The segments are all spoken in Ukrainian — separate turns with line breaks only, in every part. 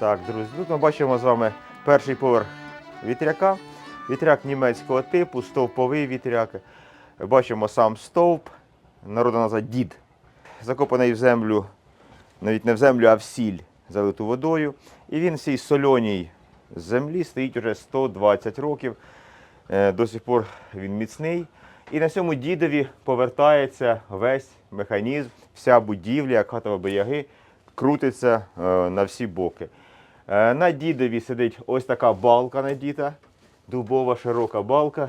Так, друзі, тут ми бачимо з вами перший поверх вітряка. Вітряк німецького типу, стовповий вітряк. Бачимо сам стовп, народу назва дід. Закопаний в землю, навіть не в землю, а в сіль, залиту водою. І він в цій сольоній землі стоїть уже 120 років. Е, До сих пор він міцний. І на цьому дідові повертається весь механізм, вся будівля, як хатова бояги, крутиться е, на всі боки. Е, На дідові сидить ось така балка надіта, дубова широка балка.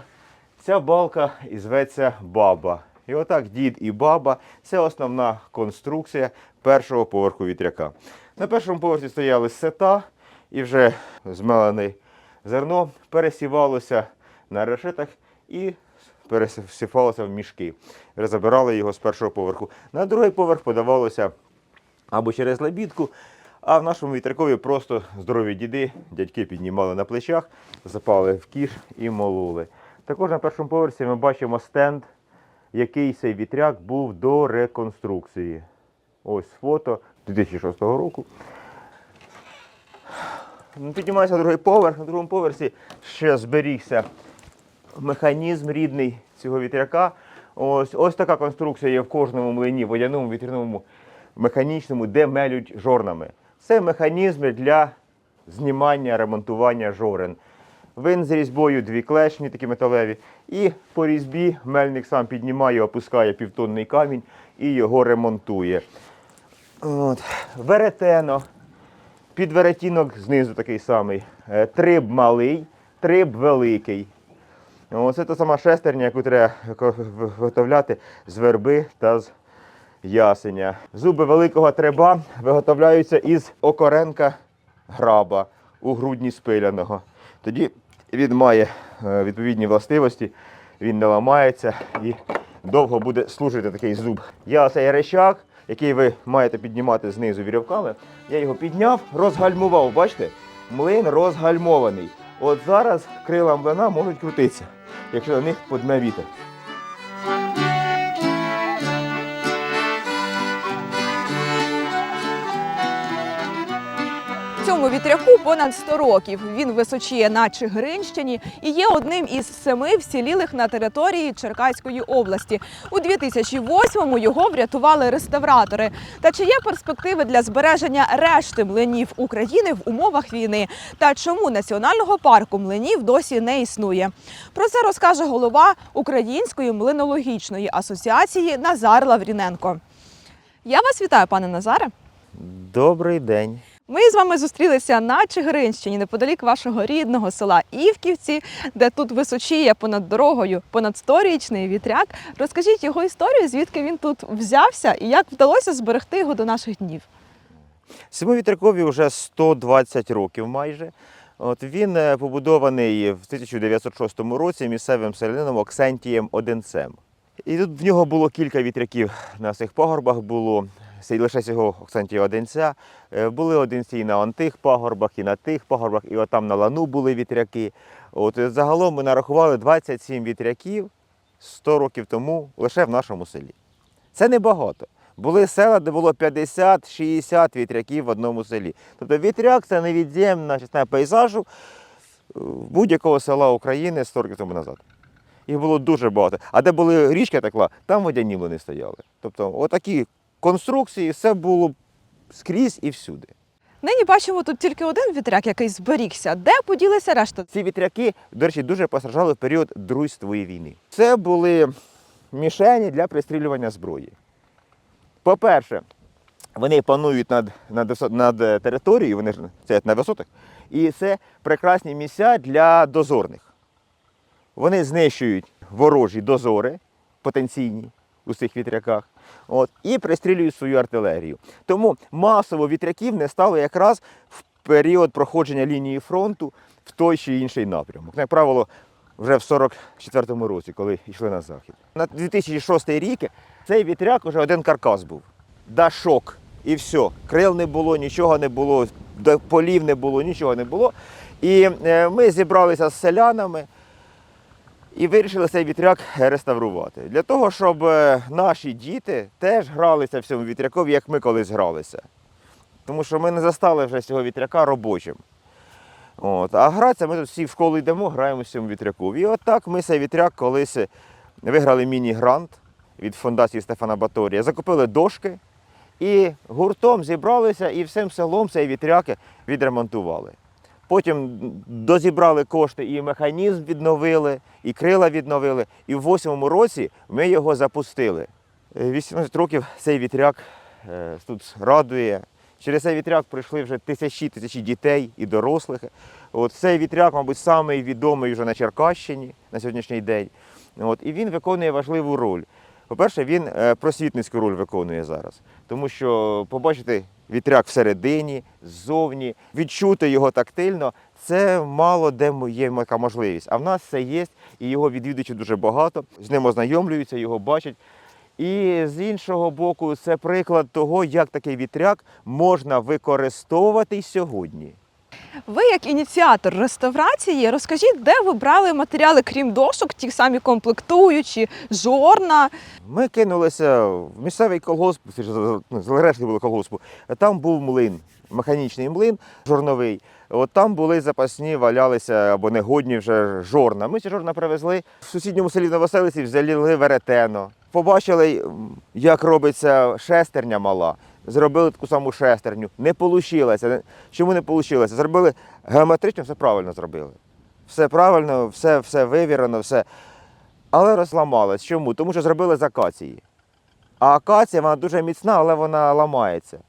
Ця балка і зветься баба. І отак дід і баба це основна конструкція першого поверху вітряка. На першому поверсі стояли сета, і вже змелене зерно пересівалося на решетах і пересипалося в мішки. Вже забирали його з першого поверху. На другий поверх подавалося або через лебідку, а в нашому вітрякові просто здорові діди, дядьки піднімали на плечах, запали в кіш і мололи. Також на першому поверсі ми бачимо стенд, який цей вітряк був до реконструкції. Ось фото 2006 року. Ну, Піднімається другий поверх. На другому поверсі ще зберігся механізм рідний цього вітряка. Ось, ось така конструкція є в кожному млині, водяному вітряному механічному, де мелють жорнами. Це механізми для знімання, ремонтування жорен. Вин з різьбою дві клешні, такі металеві. І по різьбі мельник сам піднімає, опускає півтонний камінь і його ремонтує. От. Веретено. Підверетінок знизу такий самий. Е, Триб малий, триб великий. Оце та сама шестерня, яку треба виготовляти з верби та з ясеня. Зуби великого треба виготовляються із окоренка граба у грудні спиляного. Тоді він має е, відповідні властивості, він не ламається і довго буде служити такий зуб. Я цей речак, який ви маєте піднімати знизу вірьовками, я його підняв, розгальмував. Бачите? Млин розгальмований. От зараз крила млина можуть крутитися, якщо на них подме вітер.
Вітряку понад 100 років. Він височіє на Чигиринщині і є одним із семи вцілілих на території Черкаської області. У 2008-му його врятували реставратори. Та чи є перспективи для збереження решти млинів України в умовах війни? Та чому національного парку млинів досі не існує? Про це розкаже голова Української млинологічної асоціації Назар Лавріненко. Я вас вітаю, пане Назаре.
Добрий день.
Ми з вами зустрілися на Чигиринщині, неподалік вашого рідного села Івківці, де тут височіє понад дорогою понад сторічний вітряк. Розкажіть його історію, звідки він тут взявся і як вдалося зберегти його до наших днів.
Цьому вітрякові вже 120 років майже. От він е, побудований в 1906 році місцевим селянином Оксентієм Одинцем. І тут в нього було кілька вітряків на цих пагорбах було. Лише цього Оксентія Одинця. Е, Були одинці і на тих пагорбах, і на тих пагорбах, і отам на лану були вітряки. От е, загалом ми нарахували 27 вітряків 100 років тому лише в нашому селі. Це небагато. Були села, де було 50-60 вітряків в одному селі. Тобто вітряк це невід'ємна частина пейзажу е, будь-якого села України 100 років тому назад. Їх було дуже багато. А де були річка текла, там водяні вони стояли. Тобто, отакі конструкції, все було скрізь і всюди.
Нині бачимо тут тільки один вітряк, який зберігся. Де поділися решта?
Ці вітряки, до речі, дуже постраждали в період Другої війни. Це були мішені для пристрілювання зброї. По-перше, вони панують над, над, над територією, вони ж це на висотах, і це прекрасні місця для дозорних. Вони знищують ворожі дозори потенційні у цих вітряках от, і пристрілюють свою артилерію. Тому масово вітряків не стало якраз в період проходження лінії фронту в той чи інший напрямок. Як правило, вже в 44-му році, коли йшли на захід. На 2006 рік цей вітряк вже один каркас був. Дашок. І все. Крил не було, нічого не було, полів не було, нічого не було. І е, ми зібралися з селянами і вирішили цей вітряк реставрувати. Для того, щоб е, наші діти теж гралися в цьому вітрякові, як ми колись гралися. тому що ми не застали вже цього вітряка робочим. От. А гратися ми тут всі в школу йдемо, граємо в цьому вітряку. І отак ми цей вітряк колись виграли міні-грант від фундації Стефана Баторія, закупили дошки і гуртом зібралися і всім селом цей вітряк відремонтували. Потім дозібрали кошти і механізм відновили, і крила відновили. І в восьмому році ми його запустили. Е, 18 років цей вітряк е, тут радує. Через цей вітряк прийшли вже тисячі тисячі дітей і дорослих. От цей вітряк, мабуть, самий відомий вже на Черкащині на сьогоднішній день. От, і він виконує важливу роль. По-перше, він е, просвітницьку роль виконує зараз, тому що побачити вітряк всередині, ззовні, відчути його тактильно, це мало де є така можливість. А в нас це є, і його відвідувачів дуже багато. З ним ознайомлюються, його бачать. І з іншого боку, це приклад того, як такий вітряк можна використовувати сьогодні.
Ви, як ініціатор реставрації, розкажіть, де ви брали матеріали, крім дошок, ті самі комплектуючі, жорна.
Ми кинулися в місцевий колгосп, ну, було колгоспу. Там був млин, механічний млин жорновий. От там були запасні, валялися або негодні вже жорна. Ми ці жорна привезли. В сусідньому селі Новоселиці взяли веретено. Побачили, як робиться шестерня мала. Зробили таку саму шестерню. Не вийшло. Чому не вийшло? Зробили геометрично, все правильно зробили. Все правильно, все, все вивірено, все. Але розламалась. Чому? Тому що зробили з акації. А акація вона дуже міцна, але вона ламається.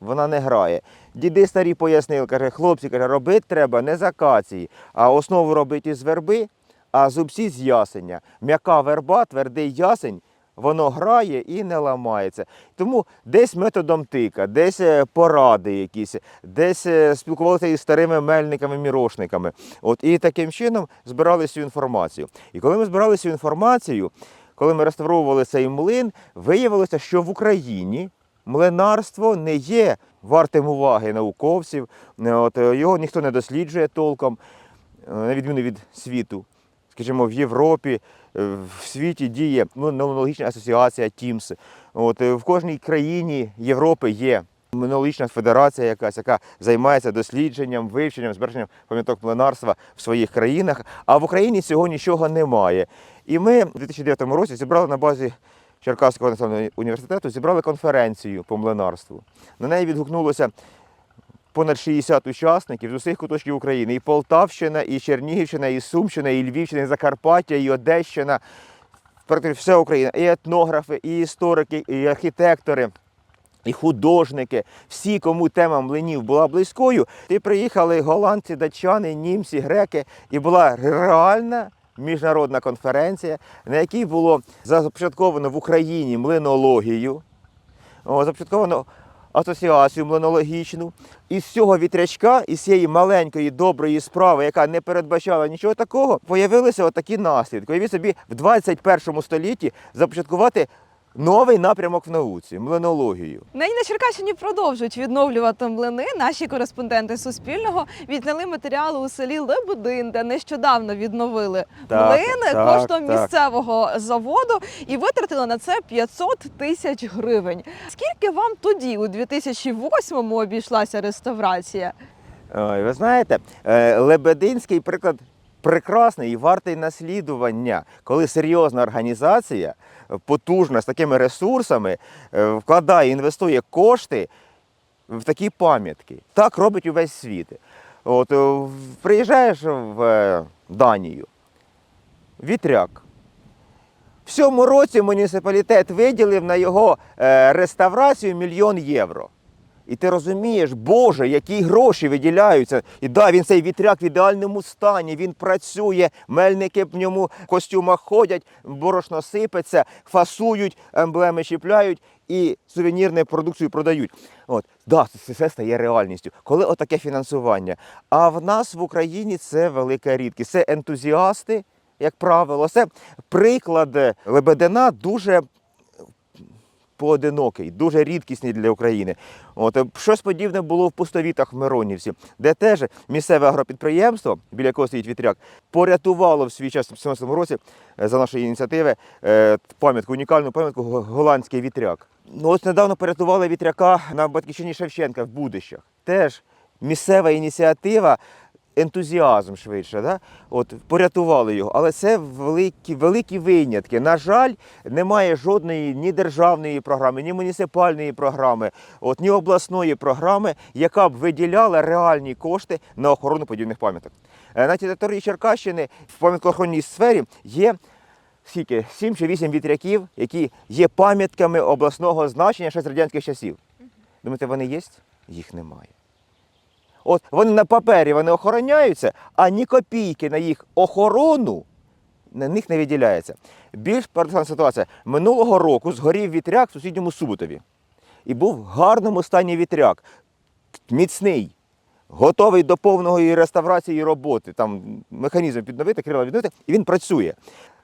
Вона не грає. Діди старі пояснили, каже, хлопці, каже, робити треба не з акації, а основу робити із верби, а зубці з ясеня. М'яка верба, твердий ясень, воно грає і не ламається. Тому десь методом тика, десь е, поради якісь, десь е, спілкувалися із старими мельниками, мірошниками. От, і таким чином збирали цю інформацію. І коли ми збирали цю інформацію, коли ми реставровували цей млин, виявилося, що в Україні млинарство не є вартим уваги науковців. Е, От, його ніхто не досліджує толком, на відміну від світу. Скажімо, в Європі, е, в світі діє ну, асоціація TIMS. От, е, в кожній країні Європи є Минологічна федерація якась, яка займається дослідженням, вивченням, збереженням пам'яток млинарства в своїх країнах. А в Україні цього нічого немає. І ми в 2009 році зібрали на базі Черкаського національного університету зібрали конференцію по млинарству. На неї відгукнулося понад 60 учасників з усіх куточків України. І Полтавщина, і Чернігівщина, і Сумщина, і Львівщина, і Закарпаття, і Одещина. Практично вся Україна. І етнографи, і історики, і архітектори. І художники, всі, кому тема млинів була близькою, і приїхали голландці, датчани, німці, греки, і була реальна міжнародна конференція, на якій було започатковано в Україні млинологію, започатковано асоціацію млинологічну. І з цього вітрячка, із цієї маленької доброї справи, яка не передбачала нічого такого, появилися отакі наслідки. Уявіть собі, в 21 столітті започаткувати новий напрямок в науці млинологію.
Нині на Черкащині продовжують відновлювати млини. Наші кореспонденти Суспільного відняли матеріали у селі Лебедин, де нещодавно відновили
Так,
млин
так,
коштом
так.
місцевого заводу і витратили на це 500 тисяч гривень. Скільки вам тоді, у 2008-му, обійшлася реставрація?
Ой, ви знаєте, е, Лебединський приклад прекрасний і вартий наслідування, коли серйозна організація, е, потужна з такими ресурсами, е, вкладає, інвестує кошти в такі пам'ятки. Так робить увесь світ. От, е, приїжджаєш в Данію, вітряк. В цьому році муніципалітет виділив на його реставрацію мільйон євро. І ти розумієш, Боже, які гроші виділяються. І да, він цей вітряк в ідеальному стані, він працює, мельники в ньому в костюмах ходять, борошно сипеться, фасують, емблеми чіпляють і сувенірну продукцію продають. От, да, це все стає реальністю. Коли отаке фінансування. А в нас в Україні це велика рідкість. Це ентузіасти, як правило, це приклад Лебедина дуже поодинокий, дуже рідкісний для України. От, е, щось подібне було в пустовітах в Миронівці, де теж місцеве агропідприємство, біля якого стоїть вітряк, порятувало в свій час в 17 році е, за нашої ініціативи е, пам'ятку, унікальну пам'ятку голландський вітряк. Ну, ось недавно порятували вітряка на батьківщині Шевченка в Будищах. Теж місцева ініціатива, ентузіазм швидше. Да? От, порятували його. Але це великі, великі винятки. На жаль, немає жодної ні державної програми, ні муніципальної програми, от, ні обласної програми, яка б виділяла реальні кошти на охорону подібних пам'яток. Е, На території Черкащини в пам'яткоохоронній сфері є скільки? 7 чи 8 вітряків, які є пам'ятками обласного значення ще з радянських часів. Думаєте, вони є? Їх немає. От вони на папері вони охороняються, а ні копійки на їх охорону на них не виділяється. Більш парадоксальна ситуація. Минулого року згорів вітряк в сусідньому Суботові. І був в гарному стані вітряк, міцний, готовий до повної реставрації і роботи. Там механізм підновити, крила відновити, і він працює.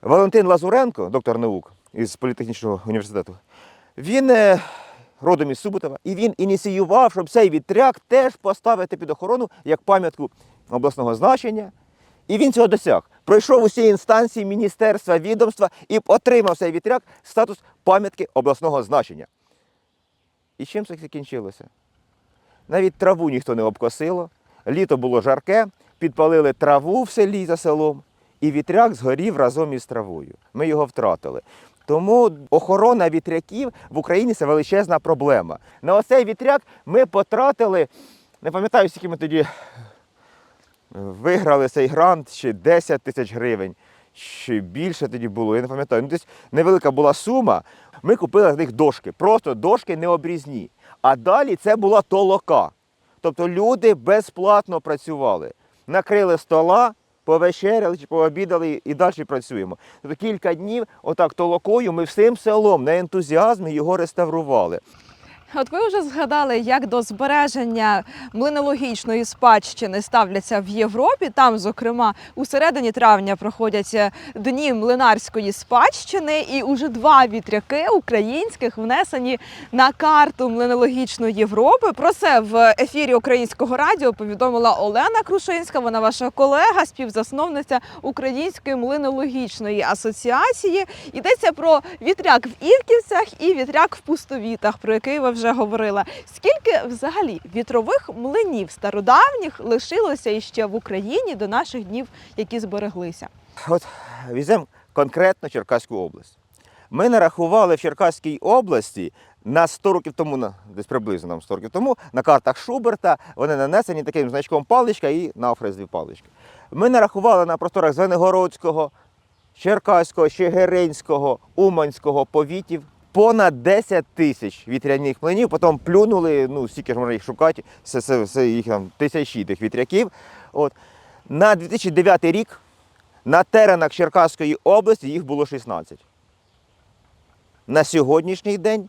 Валентин Лазуренко, доктор наук із політехнічного університету, він е, родом із Суботова, і він ініціював, щоб цей вітряк теж поставити під охорону як пам'ятку обласного значення. І він цього досяг. Пройшов усі інстанції міністерства, відомства і отримав цей вітряк статус пам'ятки обласного значення. І чим це закінчилося? Навіть траву ніхто не обкосило, літо було жарке, підпалили траву в селі за селом, і вітряк згорів разом із травою. Ми його втратили. Тому охорона вітряків в Україні це величезна проблема. На оцей вітряк ми потратили, не пам'ятаю, скільки ми тоді виграли цей грант ще 10 тисяч гривень. Ще більше тоді було, я не пам'ятаю. Ну, десь невелика була сума. Ми купили з них дошки, просто дошки необрізні. А далі це була толока. Тобто люди безплатно працювали. Накрили стола, повечеряли чи пообідали і далі працюємо. Тобто кілька днів, отак толокою, ми всім селом на ентузіазмі його реставрували.
От ви вже згадали, як до збереження млинологічної спадщини ставляться в Європі. Там, зокрема, у середині травня проходять е, дні млинарської спадщини, і уже два вітряки українських внесені на карту млинологічної Європи. Про це в ефірі українського радіо повідомила Олена Крушинська. Вона ваша колега, співзасновниця Української млинологічної асоціації. Йдеться про вітряк в Івківцях і вітряк в пустовітах, про який ви вже говорили. Скільки взагалі вітрових млинів стародавніх лишилося іще в Україні до наших днів, які збереглися?
От візьмемо конкретно Черкаську область. Ми нарахували в Черкаській області на 100 років тому, на- десь приблизно нам 100 років тому, на картах Шуберта вони нанесені таким значком паличка і навхрест дві палички. Ми нарахували на просторах Звенигородського, Черкаського, Чигиринського, Уманського повітів понад 10 тисяч вітряних млинів, потім плюнули, ну, стільки ж можна їх шукати, все, все, все їх там тисячі тих вітряків. От. На 2009 рік на теренах Черкаської області їх було 16. На сьогоднішній день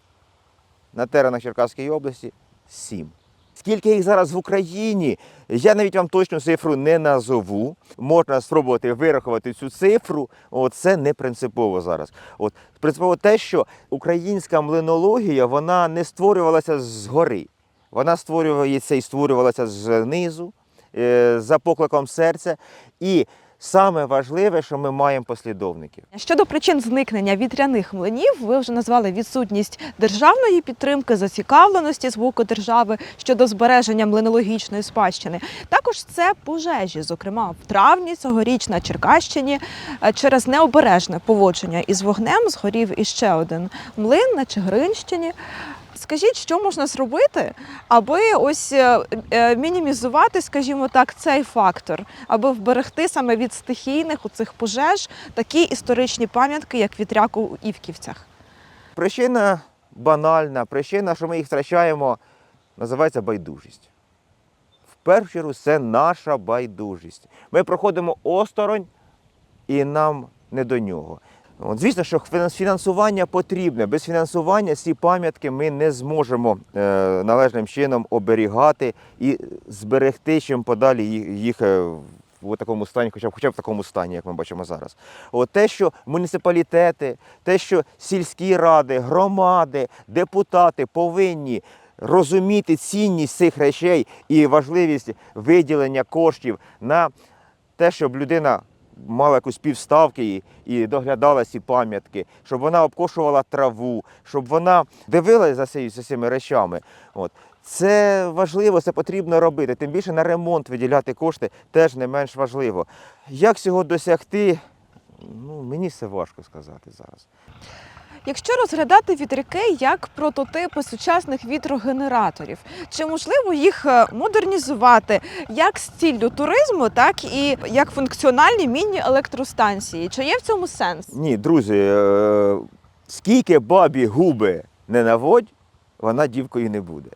на теренах Черкаської області 7. Скільки їх зараз в Україні, я навіть вам точну цифру не назову. Можна спробувати вирахувати цю цифру. О, це не принципово зараз. От принципово те, що українська млинологія вона не створювалася згори. Вона створюється і створювалася знизу, е, за покликом серця. І саме важливе, що ми маємо послідовників.
Щодо причин зникнення вітряних млинів, ви вже назвали відсутність державної підтримки, зацікавленості з боку держави щодо збереження млинологічної спадщини. Також це пожежі, зокрема в травні цьогоріч на Черкащині е, через необережне поводження із вогнем згорів іще один млин на Чигиринщині. Скажіть, що можна зробити, аби ось е, е, мінімізувати, скажімо так, цей фактор, аби вберегти саме від стихійних у цих пожеж такі історичні пам'ятки, як вітряк у Івківцях?
Причина банальна, причина, що ми їх втрачаємо, називається байдужість. В першу чергу це наша байдужість. Ми проходимо осторонь і нам не до нього. От, звісно, що фінансування потрібне. Без фінансування ці пам'ятки ми не зможемо е, належним чином оберігати і зберегти чим подалі їх, е, в такому стані, хоча б, хоча б в такому стані, як ми бачимо зараз. От те, що муніципалітети, те, що сільські ради, громади, депутати повинні розуміти цінність цих речей і важливість виділення коштів на те, щоб людина мала якусь півставки і, доглядала ці пам'ятки, щоб вона обкошувала траву, щоб вона дивилася за, ці- за цими речами. От. Це важливо, це потрібно робити. Тим більше на ремонт виділяти кошти теж не менш важливо. Як цього досягти? Ну, мені все важко сказати зараз.
Якщо розглядати вітряки як прототипи сучасних вітрогенераторів, чи можливо їх е, модернізувати як з ціллю туризму, так і як функціональні міні-електростанції? Чи є в цьому сенс?
Ні, друзі, е, скільки бабі губи не наводь, вона дівкою не буде.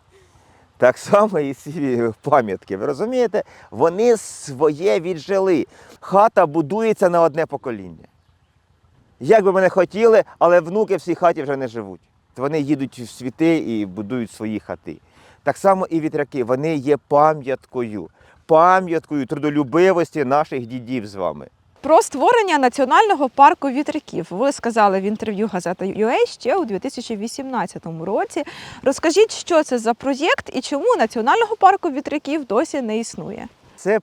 Так само і ці пам'ятки. Ви розумієте? Вони своє віджили. Хата будується на одне покоління. Як би ми не хотіли, але внуки в цій хаті вже не живуть. Вони їдуть в світи і будують свої хати. Так само і вітряки, вони є пам'яткою, пам'яткою трудолюбивості наших дідів з вами.
Про створення національного парку вітряків ви сказали в інтерв'ю газета UA ще у 2018 році. Розкажіть, що це за проєкт і чому національного парку вітряків досі не існує?
Це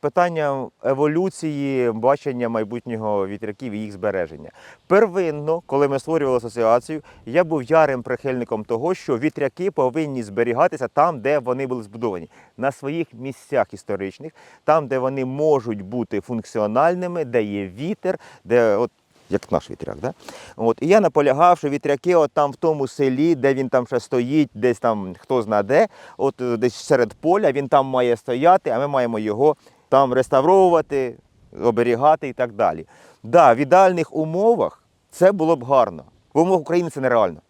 питання еволюції бачення майбутнього вітряків і їх збереження. Первинно, коли ми створювали асоціацію, я був ярим прихильником того, що вітряки повинні зберігатися там, де вони були збудовані, на своїх місцях історичних, там, де вони можуть бути функціональними, де є вітер, де от. Як наш вітряк, да? От, і я наполягав, що вітряки от там в тому селі, де він там ще стоїть, десь там хто зна де, от е, десь серед поля, він там має стояти, а ми маємо його там реставровувати, оберігати і так далі. Да, в ідеальних умовах це було б гарно. В умовах України це нереально.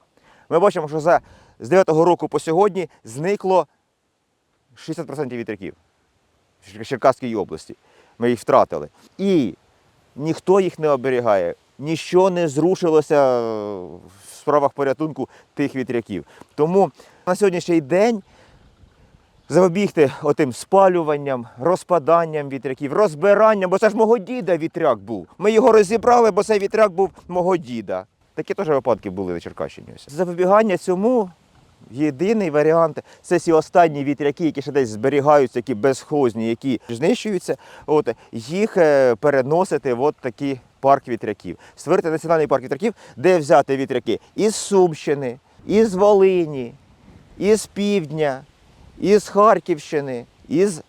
Ми бачимо, що за з 9-го року по сьогодні зникло 60% вітряків в Черкаській області. Ми їх втратили. І ніхто їх не оберігає, ніщо не зрушилося в справах порятунку тих вітряків. Тому на сьогоднішній день запобігти отим спалюванням, розпаданням вітряків, розбиранням, бо це ж мого діда вітряк був. Ми його розібрали, бо цей вітряк був мого діда. Такі теж випадки були на Черкащині. Запобігання цьому єдиний варіант це ці останні вітряки, які ще десь зберігаються, які безхозні, які знищуються. От їх е, переносити в такий парк вітряків. Створити національний парк вітряків, де взяти вітряки із Сумщини, із Волині, із Півдня, із Харківщини, із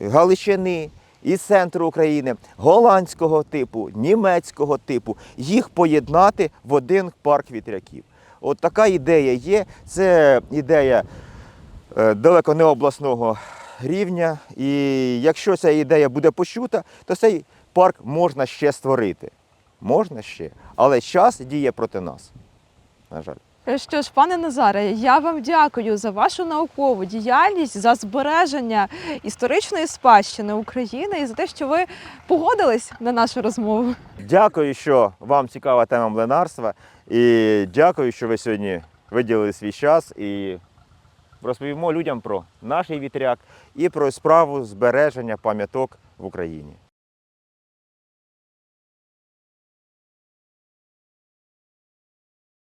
Галичини, із центру України, голландського типу, німецького типу, їх поєднати в один парк вітряків. От така ідея є. Це ідея е, далеко не обласного рівня. І якщо ця ідея буде почута, то цей парк можна ще створити. Можна ще, але час діє проти нас. На жаль.
Що ж, пане Назаре, я вам дякую за вашу наукову діяльність, за збереження історичної спадщини України і за те, що ви погодились на нашу розмову.
Дякую, що вам цікава тема млинарства. І дякую, що ви сьогодні виділили свій час і розповімо людям про наш вітряк і про справу збереження пам'яток в Україні.